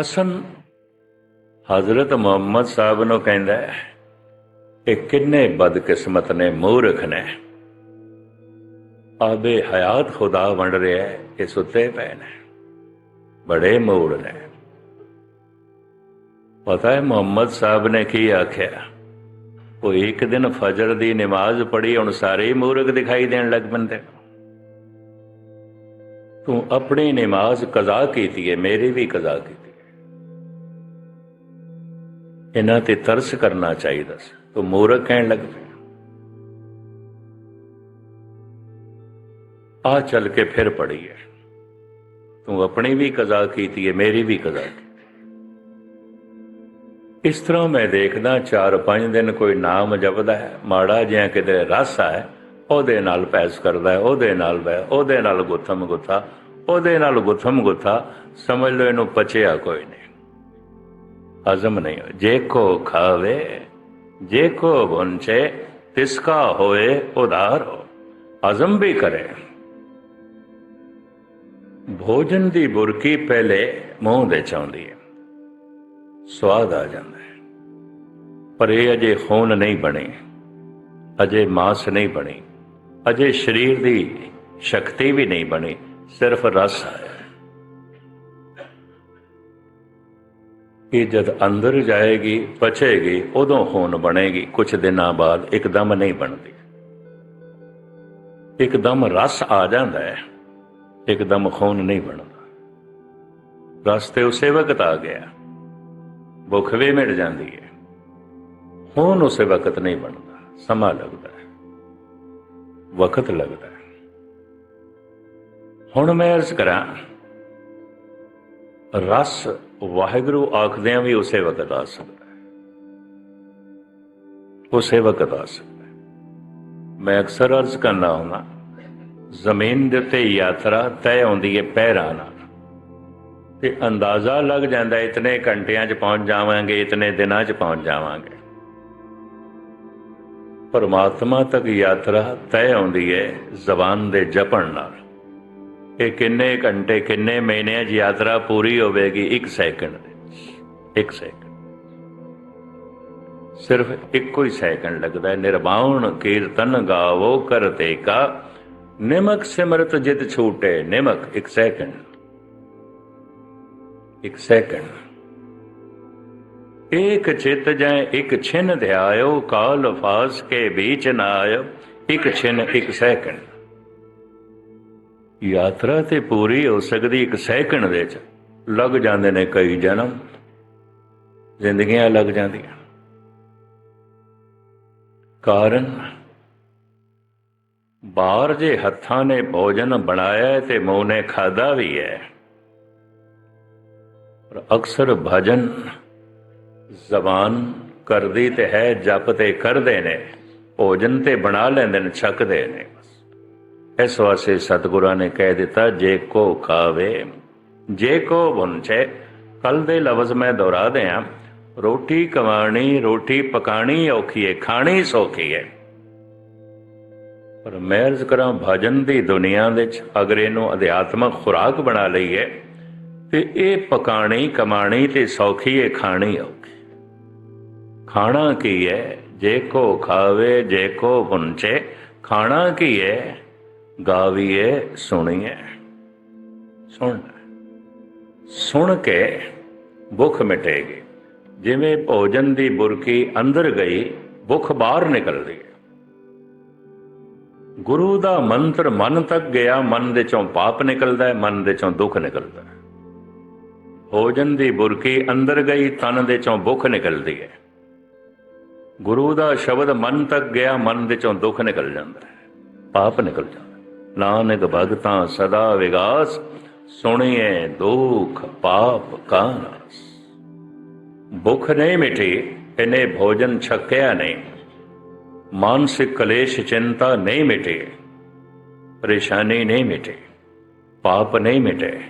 ਹਸਨ ਹਜ਼ਰਤ ਮੁਹੰਮਦ ਸਾਹਿਬ ਨੂੰ ਕਹਿੰਦਾ ਹੈ, ਇਹ ਕਿੰਨੇ ਬਦਕਿਸਮਤ ਨੇ ਮੂਰਖ ਨੇ। ਆਬੇ ਹਯਾਤ ਖੁਦਾ ਵੰਡ ਰਿਹਾ ਹੈ ਇਹ ਸੁੱਤੇ ਪਏ ਨੇ। ਬੜੇ ਮੂੜ ਨੇ। ਪਤਾ ਹੈ ਮੁਹੰਮਦ ਸਾਹਿਬ ਨੇ ਕੀ ਆਖਿਆ? ਉਹ ਇੱਕ ਦਿਨ ਫਜਰ ਦੀ ਨਮਾਜ਼ ਪੜ੍ਹੀ ਹੁਣ ਸਾਰੇ ਹੀ ਮੂਰਖ ਦਿਖਾਈ ਦੇਣ ਲੱਗ ਪੈਂਦੇ ਤੂੰ ਆਪਣੀ ਨਮਾਜ਼ ਕਜ਼ਾ ਕੀਤੀ ਹੈ ਮੇਰੀ ਵੀ ਕਜ਼ਾ ਕੀਤੀ। ਇਹਨਾਂ ਤੇ ਤਰਸ ਕਰਨਾ ਚਾਹੀਦਾ ਸੀ। ਤੂੰ ਮੂਰਖ ਕਹਿਣ ਲੱਗ ਪਿਆ। ਆ ਚੱਲ ਕੇ ਫਿਰ ਪੜੀ ਹੈ ਤੂੰ ਆਪਣੀ ਵੀ ਕਜ਼ਾ ਕੀਤੀ ਹੈ ਮੇਰੀ ਵੀ ਕਜ਼ਾ ਕੀਤੀ ਇਸ ਤਰ੍ਹਾਂ ਮੈਂ ਦੇਖਦਾ 4-5 ਦਿਨ ਕੋਈ ਨਾਮ ਜਪਦਾ ਹੈ, ਮਾੜਾ ਜਿਹਾ ਕਿਤੇ ਰਸ ਹੈ ਉਹਦੇ ਨਾਲ ਪੈਸ ਕਰਦਾ ਉਹਦੇ ਨਾਲ ਬੈ ਉਹਦੇ ਨਾਲ ਗੁੱਥਮ ਗੁੱਥਾ, ਉਹਦੇ ਨਾਲ ਗੁੱਥਮ ਗੁੱਥਾ, ਸਮਝ ਲਓ ਇਹਨੂੰ ਪਚਿਆ ਕੋਈ ਨਹੀਂ। ਹਜ਼ਮ ਨਹੀਂ ਹੋ ਜੇ ਕੋ ਖਾਵੇ, ਜੇ ਕੋ ਵੰਚੇ ਤਿਸਕਾ ਹੋਏ ਉਧਾਰ ਹੋ। ਹਜ਼ਮ ਵੀ ਕਰੇ। ਭੋਜਨ ਦੀ ਬੁਰਕੀ ਪਹਿਲੇ ਮੂੰਹ ਦੇ ਚਾਉਂਦੀ ਹੈ। ਸਵਾਦ ਆ ਜਾਂਦਾ ਹੈ। ਪਰ ਇਹ ਅਜੇ ਖੂਨ ਨਹੀਂ ਬਣੇ। ਅਜੇ ਮਾਸ ਨਹੀਂ ਬਣੀ। ਅਜੇ ਸਰੀਰ ਦੀ ਸ਼ਕਤੀ ਵੀ ਨਹੀਂ ਬਣੀ। ਸਿਰਫ ਰਸ ਆਇਆ ਇਹ ਜਦ ਅੰਦਰ ਜਾਏਗੀ ਪਚੇਗੀ ਉਦੋਂ ਖੂਨ ਬਣੇਗੀ। ਕੁਝ ਦਿਨਾਂ ਬਾਅਦ ਇੱਕਦਮ ਨਹੀਂ ਬਣਦੀ। ਇੱਕਦਮ ਰਸ ਆ ਜਾਂਦਾ ਹੈ। ਇੱਕਦਮ ਖੂਨ ਨਹੀਂ ਬਣਦਾ। ਰਸ ਤੇ ਉਸੇ ਵਕਤ ਆ ਗਿਆ। ਭੁੱਖ ਵੀ ਮਿਟ ਜਾਂਦੀ ਹੈ। ਖੂਨ ਉਸੇ ਵਕਤ ਨਹੀਂ ਬਣਦਾ। ਸਮਾਂ ਲੱਗਦਾ ਹੈ। ਵਕਤ ਲੱਗਦਾ ਹੈ। ਹੁਣ ਮੈਂ ਅਰਜ਼ ਕਰਾਂ ਰਸ ਵਾਹਿਗੁਰੂ ਆਖਦਿਆਂ ਵੀ ਉਸੇ ਵਕਤ ਆ ਸਕਦਾ ਹੈ। ਉਸੇ ਵਕਤ ਆ ਸਕਦਾ ਹੈ। ਮੈਂ ਅਕਸਰ ਅਰਜ਼ ਕਰਨਾ ਹੁੰਦਾ, ਜ਼ਮੀਨ ਦੇ ਉੱਤੇ ਯਾਤਰਾ ਤੈਅ ਹੁੰਦੀ ਹੈ ਪੈਰਾਂ ਨਾਲ। ਤੇ ਅੰਦਾਜ਼ਾ ਲੱਗ ਜਾਂਦਾ, ਇਤਨੇ ਘੰਟਿਆਂ 'ਚ ਪਹੁੰਚ ਜਾਵਾਂਗੇ, ਇਤਨੇ ਦਿਨਾਂ 'ਚ ਪਹੁੰਚ ਜਾਵਾਂਗੇ। ਪਰਮਾਤਮਾ ਤੱਕ ਯਾਤਰਾ ਤੈਅ ਹੁੰਦੀ ਹੈ ਜ਼ਬਾਨ ਦੇ ਜਪਣ ਨਾਲ। ਇਹ ਕਿੰਨੇ ਘੰਟੇ, ਕਿੰਨੇ ਮਹੀਨਿਆਂ 'ਚ ਯਾਤਰਾ ਪੂਰੀ ਹੋਵੇਗੀ? 1 ਸੈਕਿੰਡ ਦੇ ਵਿੱਚ। 1 ਸੈਕਿੰਡ। ਸਿਰਫ ਇੱਕੋ ਹੀ ਸੈਕਿੰਡ ਲੱਗਦਾ ਹੈ। ਨਿਰਵਾਉਣ, ਕੀਰਤਨ ਗਾਵੋ ਕਰਤੇ ਕਾ ਨਿਮਕ ਸਿਮਰਤ ਜਿਤ ਛੂਟੇ। ਨਿਮਕ 1 ਸੈਕਿੰਡ। ਇੱਕ ਸੈਕਿੰਡ। ਇੱਕ ਚਿਤ ਜੈ, ਇੱਕ ਛਿਨ ਧਿਆਇਓ। ਕਾਲ ਫਾਸ ਕੇ ਵਿੱਚ ਨਾ ਆਇਓ। ਇੱਕ ਛਿਨ, ਇੱਕ ਸੈਕਿੰਡ। ਯਾਤਰਾ ਤੇ ਪੂਰੀ ਹੋ ਸਕਦੀ ਇੱਕ ਸੈਕਿੰਡ ਦੇ ਚ। ਲੱਗ ਜਾਂਦੇ ਨੇ ਕਈ ਜਨਮ। ਜ਼ਿੰਦਗੀਆਂ ਲੱਗ ਜਾਂਦੀਆਂ। ਕਾਰਨ? ਬਾਹਰ ਜੇ ਹੱਥਾਂ ਨੇ ਭੋਜਨ ਬਣਾਇਆ ਤੇ ਮੂੰਹ ਨੇ ਖਾਦਾ ਵੀ ਹੈ। ਪਰ ਅਕਸਰ ਭਜਨ ਜ਼ਬਾਨ ਕਰਦੀ ਤੇ ਹੈ, ਜਪ ਤੇ ਕਰਦੇ ਨੇ। ਭੋਜਨ ਤੇ ਬਣਾ ਲੈਂਦੇ ਨੇ, ਛਕਦੇ ਨੇ। ਇਸ ਵਾਸਤੇ ਸਤਿਗੁਰਾਂ ਨੇ ਕਹਿ ਦਿੱਤਾ, ਜੇ ਕੋ ਖਾਵੇ ਜੇ ਕੋ ਵੰਚੇ ਕੱਲ ਦੇ ਲਫ਼ਜ਼ ਮੈਂ ਦੁਹਰਾ ਦਿਆਂ, ਰੋਟੀ ਕਮਾਣੀ ਰੋਟੀ ਪਕਾਣੀ ਔਖੀ ਹੈ ਖਾਣੀ ਸੌਖੀ ਹੈ ਪਰ ਮੈਂ ਅਰਜ਼ ਕਰਾਂ, ਭਜਨ ਦੀ ਦੁਨੀਆ ਵਿੱਚ ਅਗਰ ਇਹਨੂੰ ਅਧਿਆਤਮਕ ਖੁਰਾਕ ਬਣਾ ਲਈ ਹੈ ਤੇ ਇਹ ਪਕਾਣੀ, ਕਮਾਣੀ ਤੇ ਸੌਖੀ ਹੈ ਖਾਣੀ ਔਖੀ। ਖਾਣਾ ਕੀ ਹੈ ਜੇ ਕੋ ਖਾਵੇ ਜੇ ਕੋ ਪੁੰਚੇ ਖਾਣਾ ਕੀ ਹੈ ਗਾਵੀਏ, ਸੁਣੀਏ। ਸੁਣ। ਸੁਣ ਕੇ ਭੁੱਖ ਮਿਟੇਗੀ। ਜਿਵੇਂ ਭੋਜਨ ਦੀ ਬੁਰਕੀ ਅੰਦਰ ਗਈ, ਭੁੱਖ ਬਾਹਰ ਨਿਕਲਦੀ ਹੈ। ਗੁਰੂ ਦਾ ਮੰਤਰ ਮਨ ਤੱਕ ਗਿਆ, ਮਨ ਦੇ ਚੋਂ ਪਾਪ ਨਿਕਲਦਾ ਹੈ, ਮਨ ਦੇ ਚੋਂ ਦੁੱਖ ਨਿਕਲਦਾ ਹੈ। ਭੋਜਨ ਦੀ ਬੁਰਕੀ ਅੰਦਰ ਗਈ, ਤਨ ਦੇ ਚੋਂ ਭੁੱਖ ਨਿਕਲਦੀ ਹੈ। ਗੁਰੂ ਦਾ ਸ਼ਬਦ ਮਨ ਤੱਕ ਗਿਆ, ਮਨ ਦੇ ਚੋਂ ਦੁੱਖ ਨਿਕਲ ਜਾਂਦਾ ਹੈ। ਪਾਪ ਨਿਕਲ ਜਾਂਦਾ ਨਾਨਕ ਭਗਤਾਂ ਸਦਾ ਵਿਗਾਸ ਸੁਣੀਏ ਦੁੱਖ ਪਾਪ ਕਾ ਨਾਸ ਭੁੱਖ ਨਹੀਂ ਮਿਟੀ ਇਨੇ ਭੋਜਨ ਛਕਿਆ ਨਹੀਂ। ਮਾਨਸਿਕ ਕਲੇਸ਼ ਚਿੰਤਾ ਨਹੀਂ ਮਿਟੇ ਪਰੇਸ਼ਾਨੀ ਨਹੀਂ ਮਿਟੇ ਪਾਪ ਨਹੀਂ ਮਿਟੇ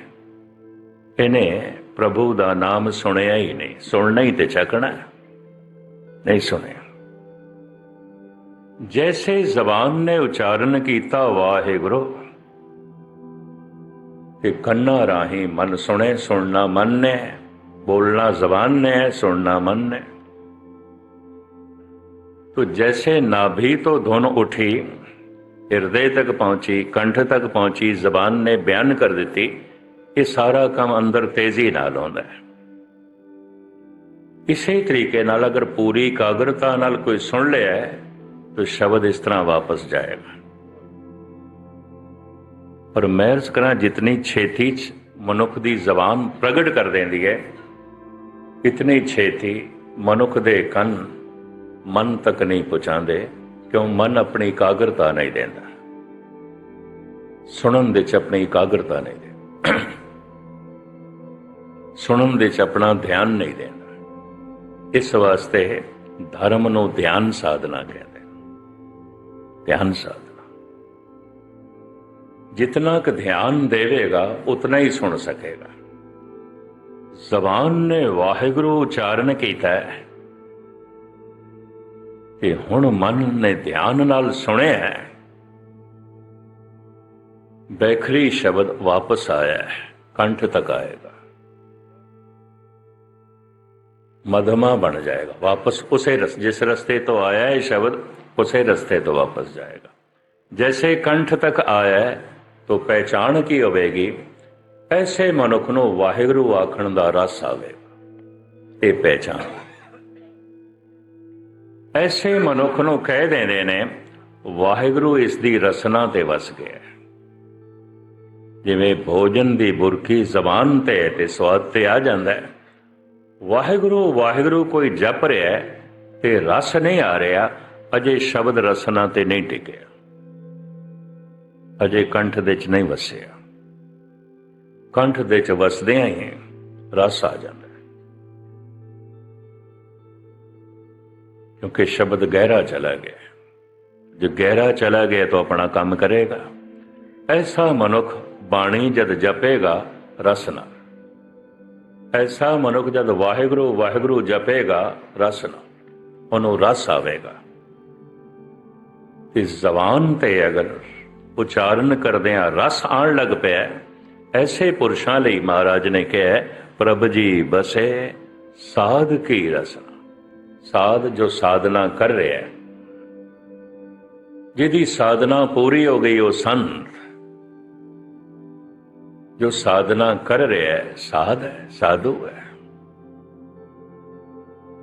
ਇਹਨੇ ਪ੍ਰਭੂ ਦਾ ਨਾਮ ਸੁਣਿਆ ਹੀ ਨਹੀਂ, ਸੁਣਨਾ ਹੀ ਤੇ ਛਕਣਾ, ਨਹੀਂ ਸੁਣਿਆ। ਜੈਸੇ ਜ਼ਬਾਨ ਨੇ ਉਚਾਰਨ ਕੀਤਾ ਵਾਹਿਗੁਰੂ ਕਿ ਕੰਨਾਂ ਰਾਹੀਂ ਮਨ ਸੁਣੇ ਸੁਣਨਾ ਮਨ ਨੇ ਬੋਲਣਾ ਜ਼ਬਾਨ ਨੇ ਸੁਣਨਾ ਮਨ ਨੇ ਤੋ ਜੈਸੇ ਨਾਭੀ ਤੋਂ ਧੁਨ ਉਠੀ ਹਿਰਦੇ ਤੱਕ ਪਹੁੰਚੀ ਕੰਠ ਤੱਕ ਪਹੁੰਚੀ ਜ਼ਬਾਨ ਨੇ ਬਿਆਨ ਕਰ ਦਿੱਤੀ ਇਹ ਸਾਰਾ ਕੰਮ ਅੰਦਰ ਤੇਜ਼ੀ ਨਾਲ ਹੁੰਦਾ ਹੈ ਇਸੇ ਤਰੀਕੇ ਨਾਲ ਅਗਰ ਪੂਰੀ ਇਕਾਗਰਤਾ ਨਾਲ ਕੋਈ ਸੁਣ ਲਿਆ ਹੈ, ਤਾਂ ਸ਼ਬਦ ਇਸ ਤਰ੍ਹਾਂ ਵਾਪਸ ਜਾਏਗਾ ਪਰ ਮਹਿਰਸ ਕਰਾਂ ਜਿਤਨੀ ਛੇਤੀ ਚ ਮਨੁੱਖ ਦੀ ਜ਼ਬਾਨ ਪ੍ਰਗਟ ਕਰ ਦਿੰਦੀ ਹੈ ਇਤਨੀ ਛੇਤੀ ਮਨੁੱਖ ਦੇ ਕੰਨ ਮਨ ਤੱਕ ਨਹੀਂ ਪਹੁੰਚਾਉਂਦੇ ਕਿਉਂ ਮਨ ਆਪਣੀ ਇਕਾਗਰਤਾ ਨਹੀਂ ਦਿੰਦਾ ਸੁਣਨ ਦੇ ਚ ਆਪਣੀ ਇਕਾਗਰਤਾ ਨਹੀਂ ਦਿੰਦਾ ਸੁਣਨ ਦੇ ਚ ਆਪਣਾ ਧਿਆਨ ਨਹੀਂ ਦਿੰਦਾ ਇਸ ਵਾਸਤੇ ਧਰਮ ਨੂੰ ਧਿਆਨ ਸਾਧਨਾ ਕਹਿੰਦੇ ਧਿਆਨ ਸਾਧਨਾ। ਜਿਤਨਾ ਕੁ ਧਿਆਨ ਦੇਵੇਗਾ, ਉਤਨਾ ਹੀ ਸੁਣ ਸਕੇਗਾ। ਜ਼ਬਾਨ ਨੇ ਵਾਹਿਗੁਰੂ ਉਚਾਰਨ ਕੀਤਾ ਹੈ। ਤੇ ਹੁਣ ਮਨ ਨੇ ਧਿਆਨ ਨਾਲ ਸੁਣਿਆ ਹੈ। ਬੈਖਰੀ ਸ਼ਬਦ ਵਾਪਸ ਆਇਆ ਹੈ। ਕੰਠ ਤੱਕ ਆਏਗਾ। ਮਧਮਾ ਬਣ ਜਾਏਗਾ। ਵਾਪਸ ਉਸੇ ਰਸ, ਜਿਸ ਰਸਤੇ ਤੋਂ ਆਇਆ ਹੈ ਸ਼ਬਦ ਉਸੇ ਰਸਤੇ ਤੋਂ ਵਾਪਸ ਜਾਏਗਾ ਜੈਸੇ ਕੰਠ ਤੱਕ ਆਇਆ ਹੈ ਤਾਂ ਪਹਿਚਾਣ ਕੀ ਹੋਵੇਗੀ ਐਸੇ ਮਨੁੱਖ ਨੂੰ ਵਾਹਿਗੁਰੂ ਆਖਣ ਦਾ ਰਸ ਆਵੇਗਾ ਇਹ ਪਹਿਚਾਣ ਐਸੇ ਮਨੁੱਖ ਨੂੰ ਕਹਿ ਦਿੰਦੇ ਨੇ ਵਾਹਿਗੁਰੂ ਇਸ ਦੀ ਰਸਨਾ ਤੇ ਵਸ ਗਿਆ ਜਿਵੇਂ ਭੋਜਨ ਦੀ ਬੁਰਕੀ ਜ਼ਬਾਨ ਤੇ ਤੇ ਸਵਾਦ ਤੇ ਆ ਜਾਂਦਾ ਹੈ ਵਾਹਿਗੁਰੂ ਵਾਹਿਗੁਰੂ ਕੋਈ ਜਪ ਰਿਹਾ ਤੇ ਰਸ ਨਹੀਂ ਆ ਰਿਹਾ ਅਜੇ ਸ਼ਬਦ ਰਸਨਾ ਤੇ ਨਹੀਂ ਟਿਕਿਆ। ਅਜੇ ਕੰਠ ਦੇ ਚ ਨਹੀਂ ਵਸਿਆ। ਕੰਠ ਦੇ ਚ ਵਸਦਿਆਂ ਹੀ ਰਸ ਆ ਜਾਂਦਾ ਕਿਉਂਕਿ ਸ਼ਬਦ ਗਹਿਰਾ ਚਲਾ ਗਿਆ ਜੇ ਗਹਿਰਾ ਚਲਾ ਗਿਆ ਤਾਂ ਆਪਣਾ ਕੰਮ ਕਰੇਗਾ। ਐਸਾ ਮਨੁੱਖ ਬਾਣੀ ਜਦ ਜਪੇਗਾ, ਰਸਨਾ। ਐਸਾ ਮਨੁੱਖ ਜਦ ਵਾਹਿਗੁਰੂ ਵਾਹਿਗੁਰੂ ਜਪੇਗਾ, ਰਸਨਾ। ਉਹਨੂੰ ਰਸ ਆਵੇਗਾ। ਇਸ ਜ਼ਬਾਨ ਤੇ ਅਗਰ ਉਚਾਰਨ ਕਰਦਿਆਂ ਰਸ ਆਣ ਲੱਗ ਪਿਆ, ਐਸੇ ਪੁਰਸ਼ਾਂ ਲਈ ਮਹਾਰਾਜ ਨੇ ਕਿਹਾ, ਪ੍ਰਭ ਜੀ ਬਸੇ, ਸਾਧ ਕੀ ਰਸ ਸਾਧ ਜੋ ਸਾਧਨਾ ਕਰ ਰਿਹਾ ਹੈ। ਜਿਹਦੀ ਸਾਧਨਾ ਪੂਰੀ ਹੋ ਗਈ ਉਹ ਸੰਤ। ਜੋ ਸਾਧਨਾ ਕਰ ਰਿਹਾ ਹੈ, ਸਾਧ ਹੈ, ਸਾਧੂ ਹੈ।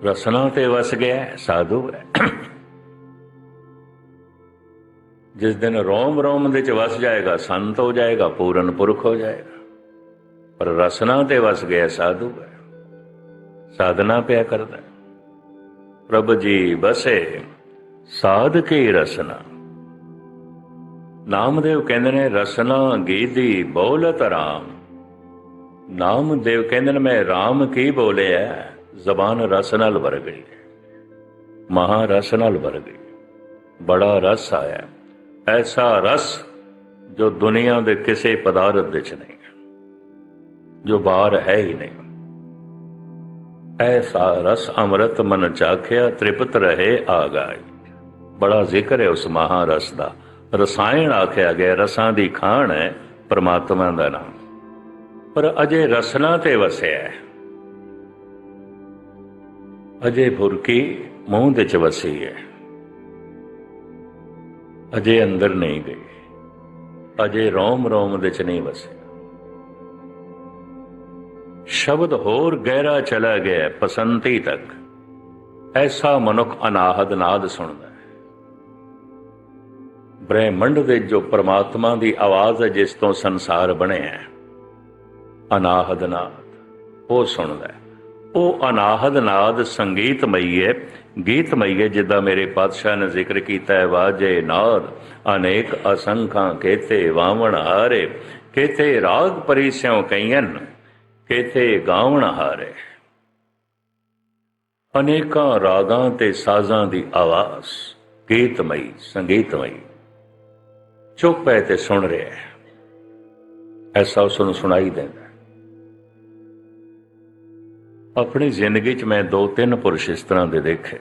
ਰਸਨਾ ਤੇ ਵਸ ਗਿਆ ਸਾਧੂ ਹੈ। ਜਿਸ ਦਿਨ ਰੋਮ ਰੋਮ ਦੇ ਚ ਵਸ ਜਾਏਗਾ, ਸੰਤ ਹੋ ਜਾਏਗਾ, ਪੂਰਨ ਪੁਰਖ ਹੋ ਜਾਏਗਾ। ਪਰ ਰਸਨਾ ਤੇ ਵਸ ਗਿਆ ਸਾਧੂ ਹੈ। ਸਾਧਨਾ ਪਿਆ ਕਰਦਾ ਪ੍ਰਭ ਜੀ ਬਸੇ, ਸਾਧ ਕੇ ਰਸਨਾ? ਨਾਮਦੇਵ ਕਹਿੰਦੇ ਨੇ, ਰਸਨਾ ਗੀਦੀ ਬੋਲਤ ਰਾਮ। ਨਾਮਦੇਵ ਕਹਿੰਦੇ ਨੇ, ਮੈਂ ਰਾਮ ਕੀ ਬੋਲਿਆ? ਜ਼ਬਾਨ ਰਸ ਨਾਲ ਭਰ ਗਈ। ਮਹਾ ਰਸ ਨਾਲ ਭਰ ਗਈ। ਬੜਾ ਰਸ ਆਇਆ। ਐਸਾ ਰਸ ਜੋ ਦੁਨੀਆ ਦੇ ਕਿਸੇ ਪਦਾਰਥ ਵਿੱਚ ਨਹੀਂ, ਜੋ ਬਾਹਰ ਹੈ ਹੀ ਨਹੀਂ। ਐਸਾ ਰਸ ਅੰਮ੍ਰਿਤ ਮਨ ਚਾਖਿਆ ਤ੍ਰਿਪਤ ਰਹੇ ਆਗਾਈ ਬੜਾ ਜ਼ਿਕਰ ਹੈ ਉਸ ਮਹਾਰਸ ਦਾ। ਰਸਾਇਣ ਆਖਿਆ ਗਿਆ, ਰਸਾਂ ਦੀ ਖਾਣ ਹੈ ਪਰਮਾਤਮਾ ਦਾ ਨਾਮ। ਪਰ ਅਜੇ ਰਸਨਾ ਤੇ ਵਸਿਆ ਹੈ। ਅਜੇ ਭੁਰਕੀ ਮੂੰਹ ਦੇ ਚ ਵਸੀ ਹੈ। ਅਜੇ ਅੰਦਰ ਨਹੀਂ ਗਈ ਅਜੇ ਰੋਮ ਰੋਮ ਦੇ ਚ ਨਹੀਂ ਵਸੇ। ਸ਼ਬਦ ਹੋਰ ਗਹਿਰਾ ਚਲਾ ਗਿਆ ਪਸੰਤੀ ਤੱਕ। ਐਸਾ ਮਨੁੱਖ ਅਨਾਹਦ ਨਾਦ ਸੁਣਦਾ ਹੈ। ਬ੍ਰਹਿਮੰਡ ਦੇ ਜੋ ਪ੍ਰਮਾਤਮਾ ਦੀ ਆਵਾਜ਼ ਹੈ, ਜਿਸ ਤੋਂ ਸੰਸਾਰ ਬਣਿਆ ਹੈ, ਅਨਾਹਦ ਨਾਦ, ਉਹ ਸੁਣਦਾ ਹੈ। ਉਹ ਅਨਾਹਦ ਨਾਦ ਸੰਗੀਤਮਈ ਹੈ ਗੀਤਮਈ ਹੈ ਜਿੱਦਾਂ ਮੇਰੇ ਪਾਤਸ਼ਾਹ ਨੇ ਜ਼ਿਕਰ ਕੀਤਾ ਹੈ, ਵਾਜੇ ਨਾਦ, ਅਨੇਕ ਅਸੰਖਾਂ ਕੇਤੇ ਵਾਵਣ ਹਾਰੇ, ਕੇਤੇ ਰਾਗ ਪਰਿਸਿਉ ਕਈਨ ਕੇਤੇ ਗਾਵਣ ਹਾਰੇ। ਅਨੇਕਾਂ ਰਾਗਾਂ ਤੇ ਸਾਜ਼ਾਂ ਦੀ ਆਵਾਜ਼ ਗੀਤਮਈ ਸੰਗੀਤਮਈ ਚੁੱਪ ਹੈ ਤੇ ਸੁਣ ਰਿਹਾ ਐਸਾ ਉਸ ਨੂੰ ਸੁਣਾਈ ਦਿੰਦਾ ਆਪਣੀ ਜ਼ਿੰਦਗੀ 'ਚ ਮੈਂ ਦੋ ਤਿੰਨ ਪੁਰਸ਼ ਇਸ ਤਰ੍ਹਾਂ ਦੇ ਦੇਖੇ।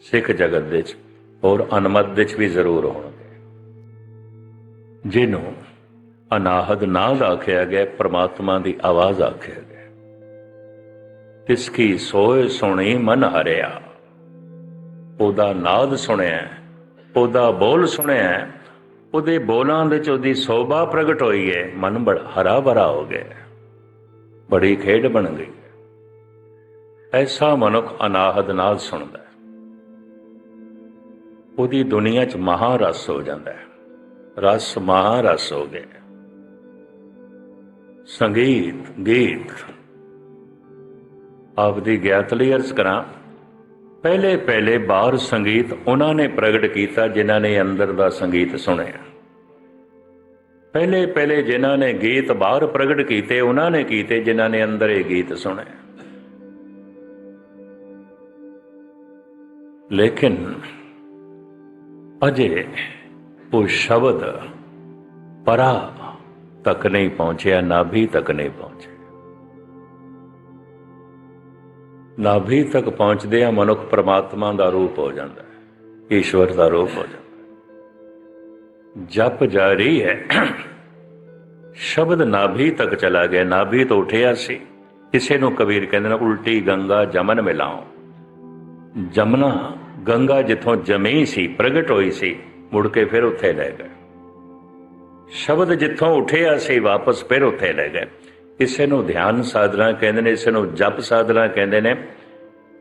ਸਿੱਖ ਜਗਤ ਦੇ 'ਚ ਔਰ ਅਨਮਤ ਦੇ 'ਚ ਵੀ ਜ਼ਰੂਰ ਹੋਣਗੇ। ਜਿਹਨੂੰ ਅਨਾਹਦ ਨਾਦ ਆਖਿਆ ਗਿਆ, ਪ੍ਰਮਾਤਮਾ ਦੀ ਆਵਾਜ਼ ਆਖਿਆ ਗਿਆ। ਤਿਸ ਕੀ ਸੋਏ ਸੁਣੀ ਮਨ ਹਰਿਆ। ਉਹਦਾ ਨਾਦ ਸੁਣਿਆ, ਉਹਦਾ ਬੋਲ ਸੁਣਿਆ, ਉਹਦੇ ਬੋਲਾਂ ਵਿੱਚ ਉਹਦੀ ਸੋਭਾ ਪ੍ਰਗਟ ਹੋਈ ਹੈ ਮਨ ਬੜਾ ਹਰਾ ਭਰਾ ਹੋ ਗਿਆ। ਬੜੀ ਖੇਡ ਬਣ ਗਈ। ਐਸਾ ਮਨੁੱਖ ਅਨਾਹਦ ਨਾਲ ਸੁਣਦਾ ਹੈ। ਉਹਦੀ ਦੁਨੀਆ 'ਚ ਮਹਾਰਸ ਹੋ ਜਾਂਦਾ ਹੈ। ਰਸ ਮਹਾਰਸ ਹੋ ਗਿਆ ਸੰਗੀਤ, ਗੀਤ। ਆਪਦੀ ਗਿਆਤ ਲਈ ਅਰਜ਼ ਕਰਾਂ ਪਹਿਲੇ ਪਹਿਲੇ ਬਾਹਰ ਸੰਗੀਤ ਉਹਨਾਂ ਨੇ ਪ੍ਰਗਟ ਕੀਤਾ ਜਿਨ੍ਹਾਂ ਨੇ ਅੰਦਰ ਦਾ ਸੰਗੀਤ ਸੁਣਿਆ। ਪਹਿਲੇ ਪਹਿਲੇ ਜਿਨ੍ਹਾਂ ਨੇ ਗੀਤ ਬਾਹਰ ਪ੍ਰਗਟ ਕੀਤੇ, ਉਹਨਾਂ ਨੇ ਕੀਤੇ ਜਿਨ੍ਹਾਂ ਨੇ ਅੰਦਰ ਇਹ ਗੀਤ ਸੁਣਿਆ। ਲੇਕਿਨ ਅਜੇ ਉਹ ਸ਼ਬਦ ਪਰਾ ਤੱਕ ਨਹੀਂ ਪਹੁੰਚਿਆ ਨਾਭੀ ਤੱਕ ਨਹੀਂ ਪਹੁੰਚਿਆ। ਨਾਭੀ ਤੱਕ ਪਹੁੰਚਦੇ ਆ ਮਨੁੱਖ ਪ੍ਰਮਾਤਮਾ ਦਾ ਰੂਪ ਹੋ ਜਾਂਦਾ ਹੈ, ਈਸ਼ਵਰ ਦਾ ਰੂਪ ਹੋ ਜਾਂਦਾ ਹੈ। ਜਪ ਜਾਰੀ ਹੈ, ਸ਼ਬਦ ਨਾਭੀ ਤੱਕ ਚਲਾ ਗਿਆ ਨਾਭੀ ਤੋਂ ਉਠਿਆ ਸੀ। ਕਿਸੇ ਨੂੰ ਕਬੀਰ ਕਹਿੰਦੇ ਨੇ, ਉਲਟੀ ਗੰਗਾ ਜਮਨ ਮਿਲਾਓ। ਜਮਨਾ ਗੰਗਾ ਜਿੱਥੋਂ ਜਮੀ ਸੀ, ਪ੍ਰਗਟ ਹੋਈ ਸੀ, ਮੁੜ ਕੇ ਫਿਰ ਉੱਥੇ ਲੈ ਗਏ। ਸ਼ਬਦ ਜਿੱਥੋਂ ਉਠਿਆ ਸੀ, ਵਾਪਸ ਫਿਰ ਉੱਥੇ ਲੈ ਗਏ। ਇਸੇ ਨੂੰ ਧਿਆਨ ਸਾਧਨਾ ਕਹਿੰਦੇ ਨੇ, ਇਸੇ ਨੂੰ ਜਪ ਸਾਧਨਾ ਕਹਿੰਦੇ ਨੇ।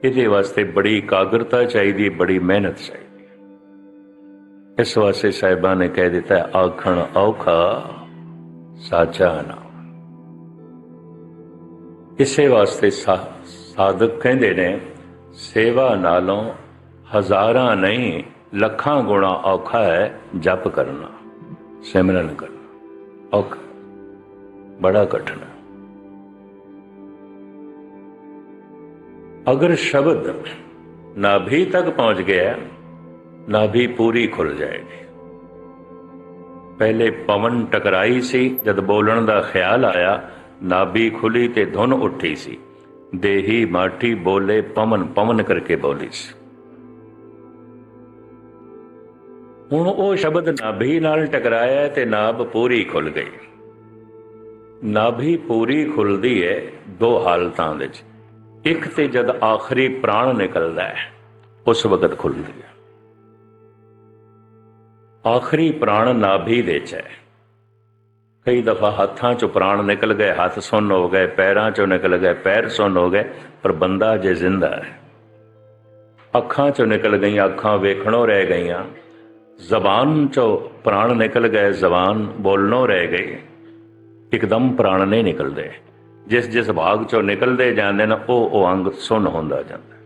ਇਹਦੇ ਵਾਸਤੇ ਬੜੀ ਇਕਾਗਰਤਾ ਚਾਹੀਦੀ, ਬੜੀ ਮਿਹਨਤ ਚਾਹੀਦੀ ਇਸ ਵਾਸਤੇ ਸਾਹਿਬਾਂ ਨੇ ਕਹਿ ਦਿੱਤਾ, ਆਖਣ ਔਖਾ ਸਾਚਾ ਨਾ ਇਸੇ ਵਾਸਤੇ ਸਾ- ਸਾਧਕ ਕਹਿੰਦੇ ਨੇ ਸੇਵਾ ਨਾਲੋਂ ਹਜ਼ਾਰਾਂ ਨਹੀਂ, ਲੱਖਾਂ ਗੁਣਾ ਔਖਾ ਹੈ ਜਪ ਕਰਨਾ, ਸਿਮਰਨ ਕਰਨਾ। ਔਖਾ, ਬੜਾ ਕਠਿਨ। ਹੈ ਅਗਰ ਸ਼ਬਦ ਨਾਭੀ ਤੱਕ ਪਹੁੰਚ ਗਿਆ, ਨਾਭੀ ਪੂਰੀ ਖੁੱਲ ਜਾਏਗੀ। ਪਹਿਲੇ ਪਵਨ ਟਕਰਾਈ ਸੀ, ਜਦ ਬੋਲਣ ਦਾ ਖਿਆਲ ਆਇਆ, ਨਾਭੀ ਖੁੱਲੀ ਤੇ ਧੁਨ ਉੱਠੀ ਸੀ। ਦੇਹੀ ਮਾਟੀ ਬੋਲੇ ਪਵਨ ਪਵਨ ਕਰਕੇ ਬੋਲੀ ਸੀ। ਹੁਣ ਉਹ ਸ਼ਬਦ ਨਾਭੀ ਨਾਲ ਟਕਰਾਇਆ ਤੇ ਨਾਭ ਪੂਰੀ ਖੁੱਲ ਗਈ। ਨਾਭੀ ਪੂਰੀ ਖੁੱਲਦੀ ਹੈ ਦੋ ਹਾਲਤਾਂ ਵਿੱਚ। ਇੱਕ ਤੇ ਜਦ ਆਖਰੀ ਪ੍ਰਾਣ ਨਿਕਲਦਾ ਹੈ, ਉਸ ਵਕਤ ਖੁੱਲਦੀ ਹੈ। ਆਖਰੀ ਪ੍ਰਾਣ ਨਾਭੀ ਵਿੱਚ ਹੈ। ਕਈ ਦਫਾ ਹੱਥਾਂ ਚੋਂ ਪ੍ਰਾਣ ਨਿਕਲ ਗਏ, ਹੱਥ ਸੁੰਨ ਹੋ ਗਏ, ਪੈਰਾਂ ਚੋਂ ਨਿਕਲ ਗਏ, ਪੈਰ ਸੁੰਨ ਹੋ ਗਏ, ਪਰ ਬੰਦਾ ਜੇ ਜ਼ਿੰਦਾ ਹੈ। ਅੱਖਾਂ ਚੋਂ ਨਿਕਲ ਗਈਆਂ, ਅੱਖਾਂ ਵੇਖਣੋਂ ਰਹਿ ਗਈਆਂ। ਜ਼ਬਾਨ ਚੋਂ ਪ੍ਰਾਣ ਨਿਕਲ ਗਏ, ਜ਼ਬਾਨ ਬੋਲਣੋਂ ਰਹਿ ਗਈ ਇੱਕਦਮ ਪ੍ਰਾਣ ਨਹੀਂ ਨਿਕਲਦੇ। ਜਿਸ ਜਿਸ ਭਾਗ ਚੋਂ ਨਿਕਲਦੇ ਜਾਂਦੇ ਨੇ ਉਹ ਉਹ ਅੰਗ ਸੁੰਨ ਹੁੰਦਾ ਜਾਂਦਾ।